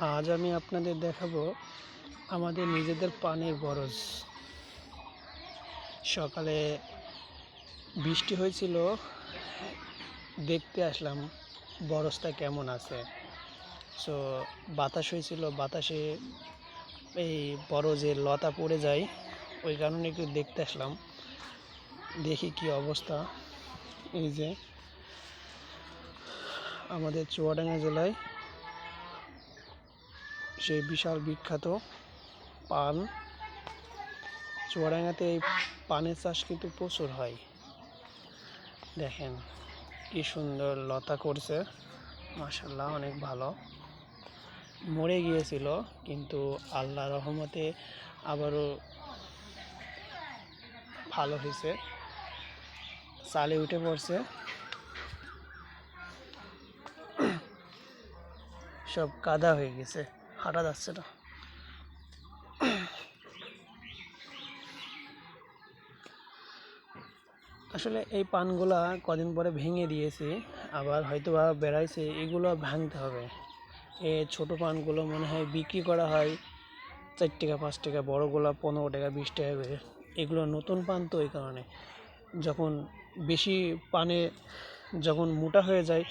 আজ আমি আপনাদের দেখাবো আমাদের নিজেদের পানির বরজ। সকালে বৃষ্টি হয়েছিল, দেখতে আসলাম বরজটা কেমন আছে। সো বাতাস হয়েছিল, বাতাসে এই বরজের লতা পড়ে যায়, ওই কারণে একটু দেখতে আসলাম। দেখি কি অবস্থা। এই যে, আমাদের চুয়াডাঙ্গা জেলায় সেই বিশাল বিখ্যাত পান। চুয়াডাঙ্গাতে এই পানের চাষ কিন্তু প্রচুর হয়। দেখেন, কি সুন্দর লতা করছে। মাসাল্লাহ অনেক ভালো। মরে গিয়েছিল, কিন্তু আল্লাহ রহমতে আবারও ভালো হয়েছে। চালে উঠে পড়ছে। সব কাদা হয়ে গেছে। হাঁটা যাচ্ছে না। আসলে এই পানগুলা কদিন পরে ভেঙে দিয়েছে, আবার হয়তো বা বেড়াইছে, এগুলো ভাঙতে হবে। এ ছোট পানগুলো মনে হয় বিক্রি করা হয় চার টাকা, পাঁচ টাকা বড়গুলো পনেরো টাকা, বিশ টাকা করে। এগুলো নতুন পান তো ওই কারণে। যখন বেশি পানে যখন মোটা হয়ে যায়,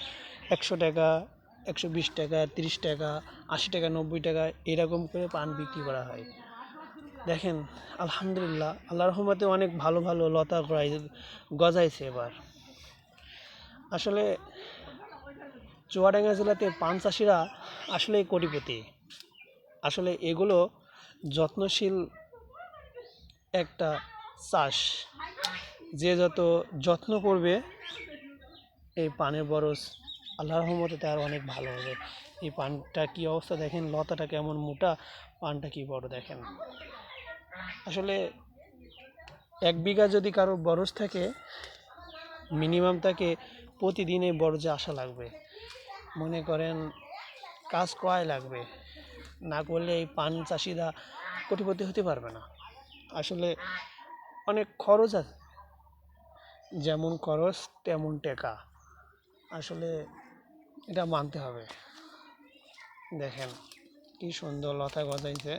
একশো টাকা একশো বিশ টাকা, তিরিশ টাকা, আশি টাকা, নব্বই টাকা এরকম করে পান বিক্রি করা হয়। দেখেন, আলহামদুলিল্লাহ আল্লাহ রহমতে অনেক ভালো ভালো লতা গড়াই গজাইছে এবার। আসলে চুয়াডাঙ্গা জেলাতে পান চাষিরা আসলে কোটিপতি। আসলে এগুলো যত্নশীল একটা চাষ। যে যত যত্ন করবে, এই পানের বরজ আল্লাহ রহমতে তার অনেক ভালো হবে। এই পানটা কি অবস্থা দেখেন? লতাটা কেমন মোটা, পানটা কি বড় দেখেন? আসলে এক বিঘা যদি কারও বরজ থাকে মিনিমাম তাকে প্রতিদিন বরজে আসা লাগবে। মনে করেন কাজ কয় লাগবে। না করলে এই পান চাষিরা কোটিপতি হতে পারবে না। আসলে অনেক খরচ আছে। যেমন খরচ, তেমন টেকা। আসলে এটা মানতে হবে। দেখেন কি সুন্দর লতা গজাইছে।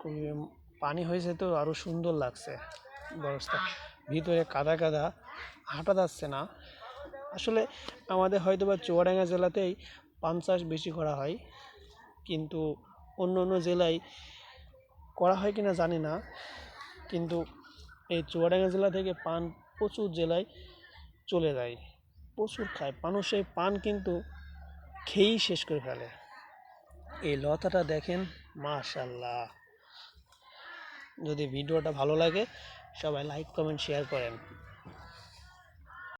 খুবই পানি হয়েছে তো আরও সুন্দর লাগছে বরসটা ভিতরে কাদা কাদা, হাঁটা যাচ্ছে না। আসলে আমাদের হয়তো বা চুয়াডাঙ্গা জেলাতেই পান চাষ বেশি করা হয়, কিন্তু অন্য অন্য জেলায় করা হয় কিনা জানি না। কিন্তু এই চুয়াডাঙ্গা জেলা থেকে পান প্রচুর জেলায় চলে যায়। প্রচুর খায়। মানুষ এই পান কিন্তু খেয়েই শেষ করে ফেলে। এই লতাটা দেখেন মাশাল্লাহ যদি ভিডিওটা ভালো লাগে, সবাই লাইক কমেন্ট শেয়ার করেন।